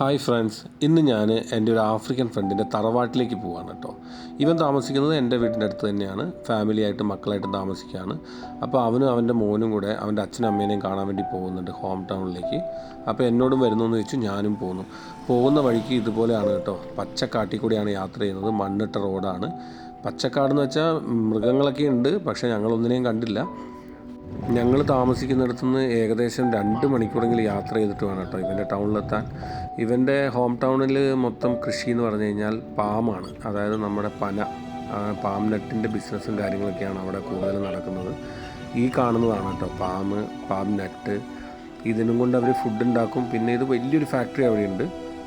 Hi friends ഇന്ന് ഞാൻ എന്റെ ഒരു ആഫ്രിക്കൻ ഫ്രണ്ടിന്റെ തറവാട്ടിലേക്ക് പോവാണ് കേട്ടോ ഇവൻ താമസിക്കുന്നത് എന്റെ വീടിന്റെ അടുത്ത് തന്നെയാണ്. ഫാമിലിയായിട്ട് മക്കളായിട്ട് താമസിക്കുകയാണ്. അപ്പോൾ അവനും അവന്റെ മോനും കൂടെ അവന്റെ അച്ഛനും അമ്മേനെയും കാണാൻ വേണ്ടി പോകുന്നുണ്ട് ഹോം ടൗണിലേക്ക് അപ്പോൾ എന്നോടും വരുന്നു എന്ന് വെച്ചു ഞാനും പോകുന്നു പോകുന്ന വഴിക്ക് ഇതുപോലെയാണ് കേട്ടോ പച്ചക്കാട്ടിൽ കൂടിയാണ് യാത്ര ചെയ്യുന്നത്. മണ്ണിട്ട റോഡാണ് പച്ചക്കാടെന്ന് വെച്ചാൽ മൃഗങ്ങളൊക്കെ ഉണ്ട്. പക്ഷേ ഞങ്ങളൊന്നിനെയും കണ്ടില്ല. ഞങ്ങൾ താമസിക്കുന്നിടത്തു നിന്ന് ഏകദേശം രണ്ട് മണിക്കൂറെങ്കിലും യാത്ര ചെയ്തിട്ട് വേണം കേട്ടോ ഇവന്റെ ടൗണിലെത്താൻ. ഇവന്റെ ഹോം ടൗണിൽ മൊത്തം കൃഷി എന്ന് പറഞ്ഞു കഴിഞ്ഞാൽ പാമാണ്. അതായത് നമ്മുടെ പന പാം നെറ്റിന്റെ ബിസിനസ്സും കാര്യങ്ങളൊക്കെയാണ് അവിടെ കൂടുതലും നടക്കുന്നത്. ഈ കാണുന്നതാണ് കേട്ടോ പാം പാം നെറ്റ് ഇതിനും കൊണ്ട് അവർ ഫുഡ് ഉണ്ടാക്കും. പിന്നെ ഇത് വലിയൊരു ഫാക്ടറി അവിടെയുണ്ട്.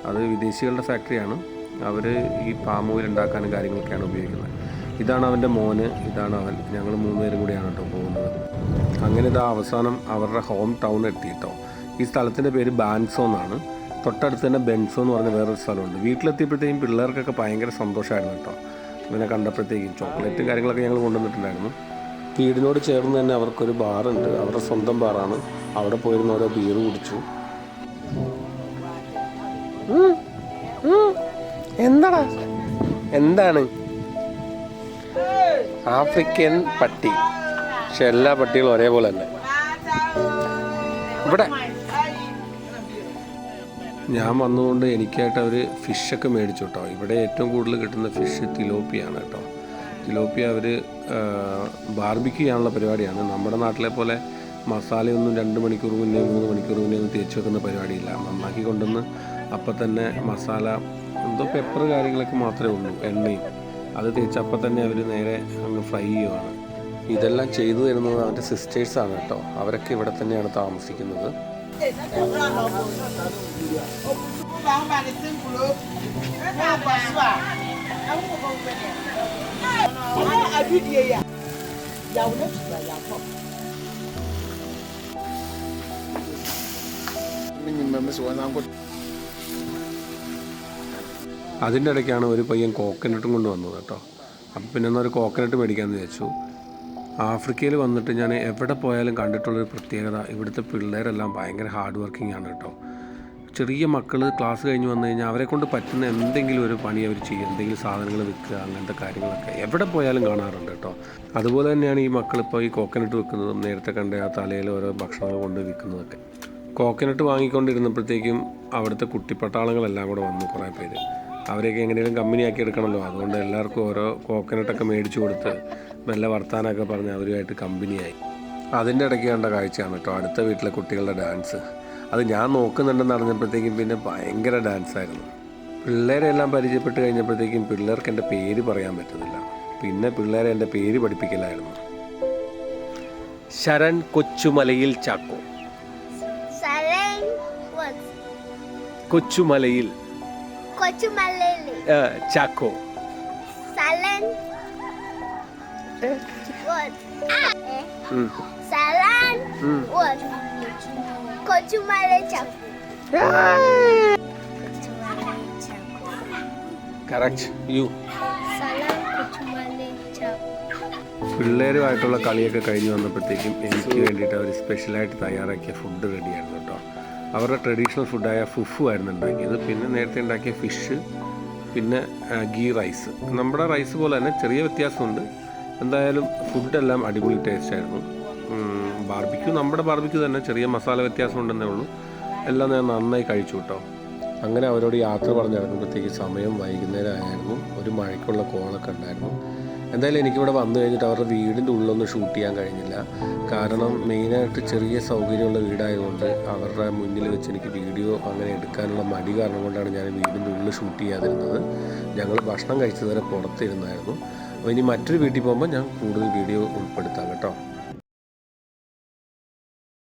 അത് വിദേശികളുടെ ഫാക്ടറിയാണ് അവർ ഈ പാം ഓയിൽ ഉണ്ടാക്കാനും കാര്യങ്ങളൊക്കെയാണ് ഉപയോഗിക്കുന്നത്. ഇതാണ് അവന്റെ മോന് ഇതാണ് അവൻ. ഞങ്ങൾ മൂന്നുപേരും കൂടിയാണ് കേട്ടോ പോകുന്നത്. അങ്ങനെ ഇതാ അവസാനം അവരുടെ ഹോം ടൗൺ എത്തി കേട്ടോ ഈ സ്ഥലത്തിന്റെ പേര് ബാൻസോ എന്നാണ്. തൊട്ടടുത്ത് തന്നെ ബെൻസോ എന്ന് പറഞ്ഞ വേറൊരു സ്ഥലമുണ്ട്. വീട്ടിലെത്തിയപ്പോഴത്തേക്കും പിള്ളേർക്കൊക്കെ ഭയങ്കര സന്തോഷമായിരുന്നു കേട്ടോ. ഇവനെ കണ്ടപ്പോഴത്തേക്കും ചോക്ലേറ്റും കാര്യങ്ങളൊക്കെ ഞങ്ങൾ കൊണ്ടുവന്നിട്ടുണ്ടായിരുന്നു. വീടിനോട് ചേർന്ന് തന്നെ അവർക്കൊരു ബാറുണ്ട് അവരുടെ സ്വന്തം ബാറാണ് അവിടെ പോയിരുന്ന ഓരോ ബീർ കുടിച്ചു. എന്താടാ? എന്താണ്? ആഫ്രിക്കൻ പട്ടി. പക്ഷെ എല്ലാ പട്ടികളും ഒരേപോലെ തന്നെ. ഇവിടെ. ഞാൻ വന്നുകൊണ്ട് എനിക്കായിട്ട് അവർ ഫിഷൊക്കെ മേടിച്ചു കേട്ടോ. ഇവിടെ ഏറ്റവും കൂടുതൽ കിട്ടുന്ന ഫിഷ് തിലോപ്പിയാണ് കേട്ടോ. തിലോപ്പിയ അവർ ബാർബിക്ക് ചെയ്യാനുള്ള പരിപാടിയാണ്. നമ്മുടെ നാട്ടിലെ പോലെ മസാലയൊന്നും രണ്ട് മണിക്കൂർ മുന്നേ മൂന്ന് മണിക്കൂർ മുന്നേ ഒന്നും തേച്ച് വെക്കുന്ന പരിപാടിയില്ല. നന്നാക്കി കൊണ്ടുവന്ന് അപ്പം തന്നെ മസാല എന്തോ പെപ്പർ കാര്യങ്ങളൊക്കെ മാത്രമേ ഉള്ളൂ എണ്ണയും. അത് തേച്ച് അപ്പം തന്നെ അവർ നേരെ അങ്ങ് ഫ്രൈ ചെയ്യുവാണ്. ഇതെല്ലാം ചെയ്തു തരുന്നത് അവന്റെ സിസ്റ്റേഴ്സാണ് കേട്ടോ. അവരൊക്കെ ഇവിടെ തന്നെയാണ് താമസിക്കുന്നത്. അതിന്റെ ഇടയ്ക്കാണ് ഒരു പയ്യൻ കോക്കനട്ടും കൊണ്ട് വന്നത് കേട്ടോ. അപ്പം പിന്നെ ഒന്നൊരു കോക്കനട്ട് മേടിക്കാമെന്ന് വിചാരിച്ചു. ആഫ്രിക്കയിൽ വന്നിട്ട് ഞാൻ എവിടെ പോയാലും കണ്ടിട്ടുള്ളൊരു പ്രത്യേകത ഇവിടുത്തെ പിള്ളേരെല്ലാം ഭയങ്കര ഹാർഡ് വർക്കിംഗ് ആണ് കേട്ടോ. ചെറിയ മക്കൾ ക്ലാസ് കഴിഞ്ഞ് വന്നു കഴിഞ്ഞാൽ അവരെ കൊണ്ട് പറ്റുന്ന എന്തെങ്കിലും ഒരു പണി അവർ ചെയ്യും. എന്തെങ്കിലും സാധനങ്ങൾ വിൽക്കുക അങ്ങനത്തെ കാര്യങ്ങളൊക്കെ എവിടെ പോയാലും കാണാറുണ്ട് കേട്ടോ. അതുപോലെ തന്നെയാണ് ഈ മക്കളിപ്പോൾ ഈ കോക്കനട്ട് വെക്കുന്നതും നേരത്തെ കണ്ട ആ തലയിൽ ഓരോ ഭക്ഷണങ്ങൾ കൊണ്ട് വിൽക്കുന്നതൊക്കെ. കോക്കനട്ട് വാങ്ങിക്കൊണ്ടിരുന്നപ്പോഴത്തേക്കും അവിടുത്തെ കുട്ടിപ്പട്ടാളങ്ങളെല്ലാം കൂടെ വന്നു കുറേ പേര്. അവരെയൊക്കെ എങ്ങനെയും കമ്പനിയാക്കി എടുക്കണമല്ലോ. അതുകൊണ്ട് എല്ലാവർക്കും ഓരോ കോക്കനട്ടൊക്കെ മേടിച്ചു കൊടുത്ത് നല്ല വർത്താനമൊക്കെ പറഞ്ഞ് അവരുമായിട്ട് കമ്പനിയായി. അതിന്റെ ഇടയ്ക്ക് കണ്ട കാഴ്ചയാണ് കേട്ടോ അടുത്ത വീട്ടിലെ കുട്ടികളുടെ ഡാൻസ് അത് ഞാൻ നോക്കുന്നുണ്ടെന്ന് അറിഞ്ഞപ്പോഴത്തേക്കും പിന്നെ ഭയങ്കര ഡാൻസായിരുന്നു പിള്ളേരെ എല്ലാം പരിചയപ്പെട്ട് കഴിഞ്ഞപ്പോഴത്തേക്കും പിള്ളേർക്ക് എന്റെ പേര് പറയാൻ പറ്റുന്നില്ല പിന്നെ പിള്ളേരെ എന്റെ പേര് പഠിപ്പിക്കലായിരുന്നു. ശരൺ കൊച്ചുമലയിൽ ചാക്കോ. കൊച്ചുമലയിൽ ആ, ചാക്കോ. കറക്റ്റ് യു പിള്ളേരുമായിട്ടുള്ള കളിയൊക്കെ കഴിഞ്ഞ് വന്നപ്പോഴത്തേക്കും എനിക്ക് വേണ്ടിയിട്ട് അവർ സ്പെഷ്യലായിട്ട് തയ്യാറാക്കിയ ഫുഡ് റെഡിയായിരുന്നു കേട്ടോ. അവരുടെ ട്രഡീഷണൽ ഫുഡായ ഫുഫു ആയിരുന്നു ഉണ്ടാക്കിയത്. പിന്നെ നേരത്തെ ഉണ്ടാക്കിയ ഫിഷ് പിന്നെ ഗീ റൈസ് നമ്മുടെ റൈസ് പോലെ തന്നെ ചെറിയ വ്യത്യാസമുണ്ട്. എന്തായാലും ഫുഡെല്ലാം അടിപൊളി ടേസ്റ്റ് ആയിരുന്നു. ബാർബിക്യൂ നമ്മുടെ ബാർബിക്യൂ തന്നെ ചെറിയ മസാല വ്യത്യാസം ഉണ്ടെന്നേ ഉള്ളൂ. എല്ലാം ഞാൻ നന്നായി കഴിച്ചു കേട്ടോ. അങ്ങനെ അവരോട് യാത്ര പറഞ്ഞിറങ്ങുമ്പോഴത്തേക്ക് സമയം വൈകുന്നേരം ആയിരുന്നു ഒരു മഴയ്ക്കുള്ള കോളൊക്കെ ഉണ്ടായിരുന്നു. എന്തായാലും എനിക്കിവിടെ വന്നു കഴിഞ്ഞിട്ട് അവരുടെ വീടിന്റെ ഉള്ളൊന്നും ഷൂട്ട് ചെയ്യാൻ കഴിഞ്ഞില്ല. കാരണം മെയിനായിട്ട് ചെറിയ സൗകര്യമുള്ള വീടായതുകൊണ്ട് അവരുടെ മുന്നിൽ വെച്ച് എനിക്ക് വീഡിയോ അങ്ങനെ എടുക്കാനുള്ള മടി കാരണം കൊണ്ടാണ് ഞാൻ വീടിന്റെ ഉള്ളിൽ ഷൂട്ട് ചെയ്യാതിരുന്നത്. ഞങ്ങൾ ഭക്ഷണം കഴിച്ചതുവരെ പുറത്തിരുന്നായിരുന്നു. അപ്പോൾ ഇനി മറ്റൊരു വീട്ടിൽ പോകുമ്പോൾ ഞാൻ കൂടുതൽ വീഡിയോ ഉൾപ്പെടുത്താം കേട്ടോ.